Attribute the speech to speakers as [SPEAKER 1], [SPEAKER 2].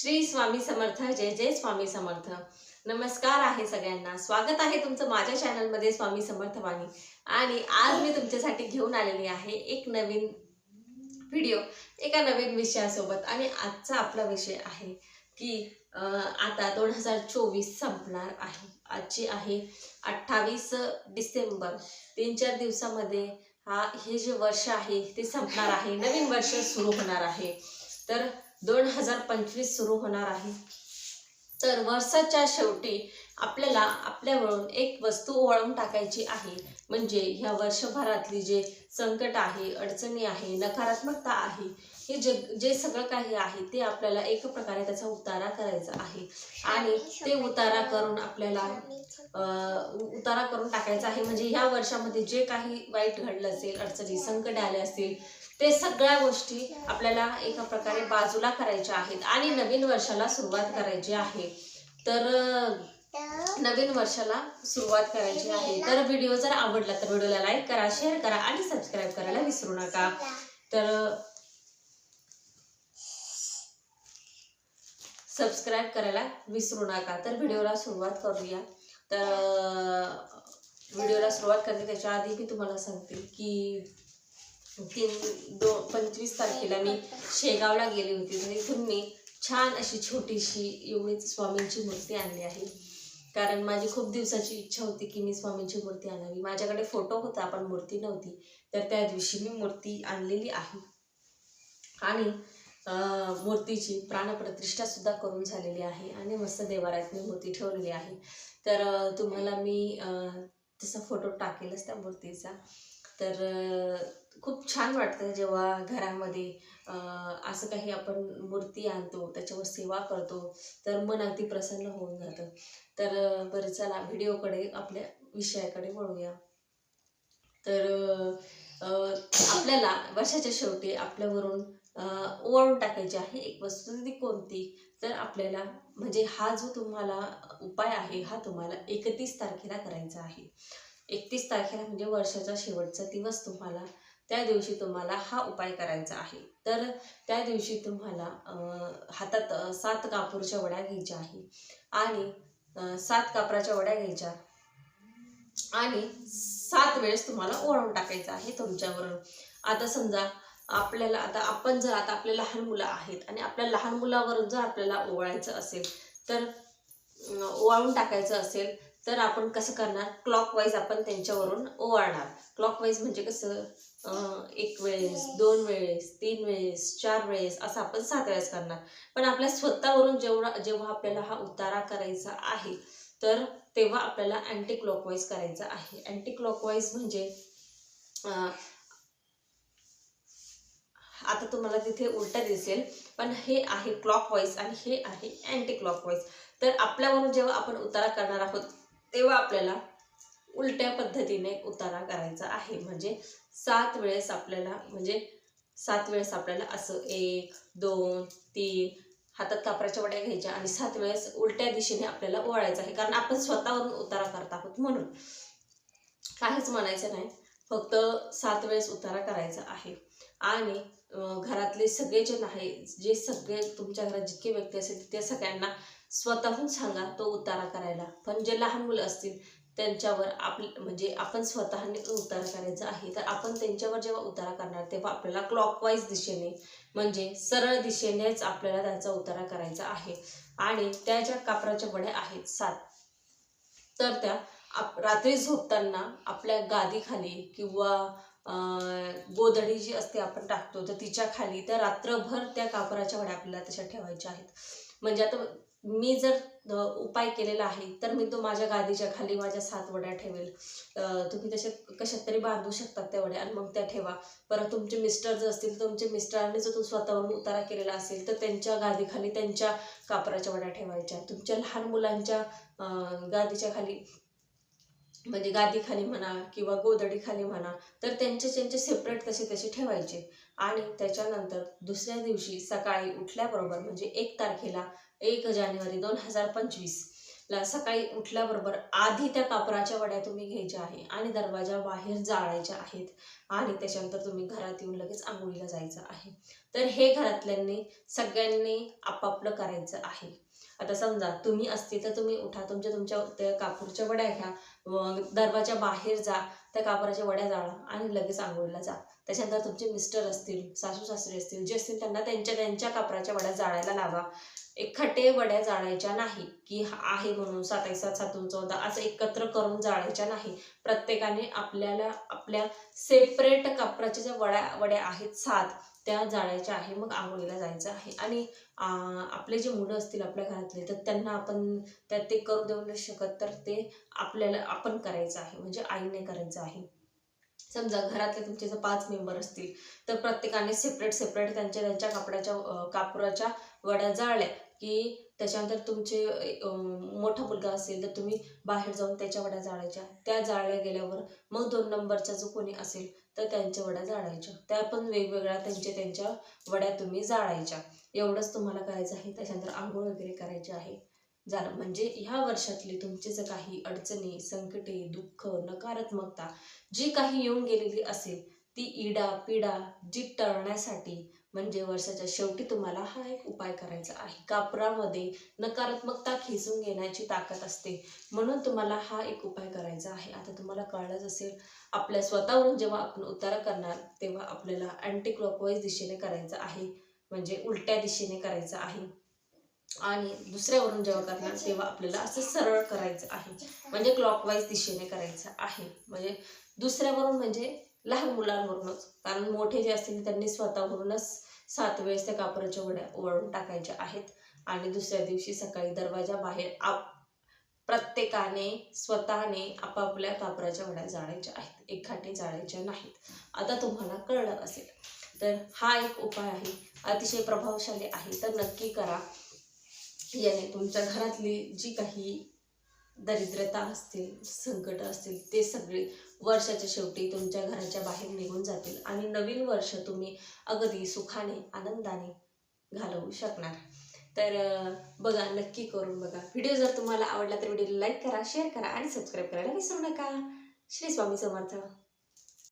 [SPEAKER 1] श्री स्वामी समर्थ जय जय स्वामी समर्थ. नमस्कार आहे सगळ्यांना. स्वागत आहे तुमचं माझ्या चॅनलमध्ये स्वामी समर्थ वाणी आणि आज मी तुमच्यासाठी घेऊन आलेली आहे एक नवीन व्हिडिओ एका नवीन विषयासोबत. आणि आजचा आपला विषय आहे की आता दोन हजार चोवीस संपणार आहे. आजची आहे अठ्ठावीस डिसेंबर. तीन चार दिवसामध्ये हा हे जे वर्ष आहे ते संपणार आहे. नवीन वर्ष सुरू होणार आहे. तर दोन हजार पंचवीस सुरू होणार आहे. तर वर्षाच्या शेवटी आपल्याला आपल्यावरून एक वस्तू ओळून टाकायची आहे. म्हणजे ह्या वर्षभरातली जे संकट आहे अडचणी आहे नकारात्मकता आहे हे जे जे सगळं काही आहे ते आपल्याला एक प्रकारे त्याचा उतारा करायचा आहे. आणि ते उतारा करून आपल्याला उतारा करून टाकायचा आहे. म्हणजे ह्या वर्षामध्ये जे काही वाईट घडलं असेल अडचणी संकट आले असतील ते सगळ्या गोष्टी आपल्याला एका प्रकारे बाजूला करायच्या आहेत. आणि नवीन वर्षाला सुरुवात करायची आहे. तर नवीन वर्षाला सुरुवात करायची आहे. तर व्हिडिओ जर आवडला तर व्हिडिओला लाईक करा शेअर करा आणि सबस्क्राईब करायला विसरू नका. तर सबस्क्राईब करायला विसरू नका. तर व्हिडिओला सुरुवात करूया. तर व्हिडिओला सुरुवात करते. त्याच्या आधी मी तुम्हाला सांगते की तीन दो पंचवीस तारखेला मी शेगावला गेली होती. तर इथून मी छान अशी छोटीशी एवढीच स्वामींची मूर्ती आणली आहे. कारण माझी खूप दिवसाची इच्छा होती की मी स्वामींची मूर्ती आणावी. माझ्याकडे फोटो होता पण मूर्ती नव्हती. तर त्या दिवशी मी मूर्ती आणलेली आहे. आणि मूर्तीची प्राणप्रतिष्ठा सुद्धा करून झालेली आहे आणि मस्त देवारात मी मूर्ती ठेवलेली आहे. तर तुम्हाला मी तसा फोटो टाकेलच त्या मूर्तीचा. तर खूप छान वाटतं जेव्हा घरामध्ये असं काही आपण मूर्ती आणतो त्याच्यावर सेवा करतो तर मन अगदी प्रसन्न होऊन जातं. तर बरं चला व्हिडिओकडे आपल्या विषयाकडे वळूया. तर आपल्याला वर्षाच्या शेवटी आपल्यावरून अं, ओवाळून टाकायची आहे एक वस्तू. ती कोणती? तर आपल्याला म्हणजे हा जो तुम्हाला उपाय आहे हा तुम्हाला एकतीस तारखेला करायचा आहे. एकतीस तारखेला म्हणजे वर्षाचा शेवटचा दिवस तुम्हाला त्या दिवशी तुम्हाला हा उपाय करायचा आहे. तर त्या दिवशी तुम्हाला हातात सात कापूरच्या वड्या घ्यायच्या आहे. आणि सात कापराच्या वड्या घ्यायच्या. आणि सात वेळेस तुम्हाला ओळून टाकायचं आहे तुमच्यावरून. आता समजा आपल्याला आता आपण जर आता आपले लहान मुलं आहेत आणि आपल्या लहान मुलावरून जर आपल्याला ओवाळायचं असेल तर ओवाळून टाकायचं असेल तर आपण कसं करणार? क्लॉकवाईज आपण त्यांच्यावरून ओवाळणार. क्लॉकवाईज म्हणजे कसं? एक वेळेस दोन वेळेस तीन वेळेस चार वेळेस असं आपण सात वेळेस करणार. पण आपल्या स्वतःवरून जेवढा जेव्हा आपल्याला हा उतारा करायचा आहे तर तेव्हा आपल्याला अँटी क्लॉकवाईज करायचा आहे. अँटी क्लॉकवाईज म्हणजे आता तुम्हाला तिथे उलटा दिसेल पण हे आहे क्लॉकवाईज आणि हे आहे अँटी क्लॉकवाईज तर आपल्यावरून जेव्हा आपण उतारा करणार आहोत तेव्हा आपल्याला उलट्या पद्धतीने उतारा करायचा आहे. म्हणजे सात वेळेस आपल्याला म्हणजे सात वेळेस आपल्याला असं एक दोन तीन हातात कापराच्या वड्या घ्यायच्या आणि सात वेळेस उलट्या दिशेने आपल्याला ओळायचं आहे. कारण आपण स्वतःवरून उतारा करत आहोत म्हणून. काहीच म्हणायचं नाही. फक्त सात वेळेस उतारा करायचा आहे. आणि घरातले सगळे जण आहे जे सगळे तुमच्या घरात जितके व्यक्ती असतील त्या सगळ्यांना स्वतःहून सांगा तो उतारा करायला. पण जे लहान मुलं असतील त्यांच्यावर आप म्हणजे आपण स्वतःने उतारा करायचा आहे. तर आपण त्यांच्यावर जेव्हा उतारा करणार तेव्हा आपल्याला क्लॉकवाईज दिशेने म्हणजे सरळ दिशेनेच आपल्याला त्यांचा उतारा करायचा आहे. आणि त्या ज्या कापराच्या वड्या आहेत सात तर त्या आप रात्री झोपताना आपल्या गादीखाली किंवा गोधडी जी असते आपण टाकतो तर तिच्या खाली तर रात्रभर त्या कापराच्या वड्या आपल्याला तशा ठेवायच्या आहेत. म्हणजे आता मी जर उपाय केलेला आहे तर मी तो माझ्या गादीच्या खाली माझ्या सात वड्या ठेवेल. तुम्ही तशा कशात तरी बांधू शकतात त्या वड्या आणि मग त्या ठेवा. परत तुमचे मिस्टर जर असतील तर तुमच्या मिस्टरांनी जर तो स्वतःवरून उतारा केलेला असेल तर त्यांच्या गादीखाली त्यांच्या कापराच्या वड्या ठेवायच्या तुमच्या लहान मुलांच्या गादीच्या खाली म्हणजे गादीखाली म्हणा किंवा गोदडीखाली म्हणा तर त्यांचे त्यांचे सेपरेट तसे तसे ठेवायचे? आणि त्याच्यानंतर दुसऱ्या दिवशी सकाळी उठल्याबरोबर म्हणजे एक तारखेला एक जानेवारी दोन हजार पंचवीस ला सकाळी उठल्याबरोबर आधी त्या कापराच्या वड्या तुम्ही घ्यायच्या आहे आणि दरवाजा बाहेर जाळायच्या आहेत आणि त्याच्यानंतर तुम्ही घरात येऊन लगेच आंघोळीला जायचं आहे. तर हे घरातल्यांनी सगळ्यांनी आपापलं करायचं आहे. आता समजा तुम्ही असते तर तुम्ही उठा तुमच्या तुमच्या त्या कापूरच्या वड्या घ्या व दरवाजा बाहेर जा त्या कापराच्या वड्या जाळा आणि लगेच आंघोळीला जा. त्याच्यानंतर तुमचे मिस्टर असतील सासू सासरे असतील जे असतील त्यांना त्यांच्या त्यांच्या कापराच्या वड्या जाळायला लावा. एकखटे वड्या जाळायच्या नाही की आहे म्हणून सात एक सात सातून चौदा असं एकत्र करून जाळायच्या नाही. प्रत्येकाने आपल्याला आपल्या सेपरेट कापराच्या ज्या वड्या वड्या आहेत सात त्या जाळायच्या आहे मग आंघोळीला जायचं आहे. आणि आपले जे मुलं असतील आपल्या घरातले तर त्यांना आपण त्यात ते करू देऊ नाही शकत तर ते आपल्याला आपण करायचं आहे म्हणजे आईने करायचं आहे. समजा घरातले तुमचे जर पाच मेंबर असतील तर प्रत्येकाने सेपरेट सेपरेट त्यांच्या त्यांच्या कापडाच्या कापुराच्या वड्या जाळल्या की त्याच्यानंतर तुमचे मोठा मुलगा असेल तर तुम्ही बाहेर जाऊन त्याच्या वड्या जाळायच्या. त्या जाळल्या गेल्यावर मग दोन नंबरचा जो कोणी असेल तर त्यांच्या वड्या जाळायच्या. त्या पण वेगवेगळ्या त्यांच्या त्यांच्या वड्या तुम्ही जाळायच्या. एवढंच तुम्हाला करायचं आहे. त्याच्यानंतर आंघोळ वगैरे करायची आहे. झालं. म्हणजे ह्या वर्षातली तुमचे जर काही अडचणी संकटे दुःख नकारात्मकता जी काही येऊन गेलेली असेल ती इडा पिडा जी टळण्यासाठी म्हणजे वर्षाच्या शेवटी तुम्हाला हा एक उपाय करायचा आहे. कापरामध्ये नकारात्मकता खेचून घेण्याची ताकद असते. म्हणून तुम्हाला हा एक उपाय करायचा आहे. आता तुम्हाला कळलंच असेल आपल्या स्वतःवरून जेव्हा आपण उतारा करणार तेव्हा आपल्याला अँटी क्लॉकवाईज दिशेने करायचं आहे. म्हणजे उलट्या दिशेने करायचं आहे. आणि दुसऱ्यावरून जेव्हा करणार तेव्हा आपल्याला असं सरळ करायचं आहे. म्हणजे क्लॉकवाईज दिशेने करायचं आहे. म्हणजे दुसऱ्यावरून म्हणजे लहान मुलांवरूनच. कारण मोठे जे असतील त्यांनी स्वतःवरूनच सात वेळेस त्या कापराच्या वड्या वळून टाकायच्या आहेत. आणि दुसऱ्या दिवशी सकाळी दरवाजा बाहेर आप प्रत्येकाने स्वतःने आपापल्या कापराच्या वड्या जाळायच्या आहेत. एकखाटी जाळायच्या नाहीत. आता तुम्हाला कळलं असेल. तर हा एक उपाय आहे. अतिशय प्रभावशाली आहे. तर नक्की करा. याने तुमच्या घरातली जी काही दरिद्रता असतील संकट असतील ते सगळे वर्षाच्या शेवटी तुमच्या घराच्या बाहेर निघून जातील. आणि नवीन वर्ष तुम्ही अगदी सुखाने आनंदाने घालवू शकणार. तर बघा नक्की करून बघा. व्हिडिओ जर तुम्हाला आवडला तर व्हिडिओला लाईक करा शेअर करा आणि सबस्क्राईब करायला विसरू नका. श्री स्वामी समर्थ.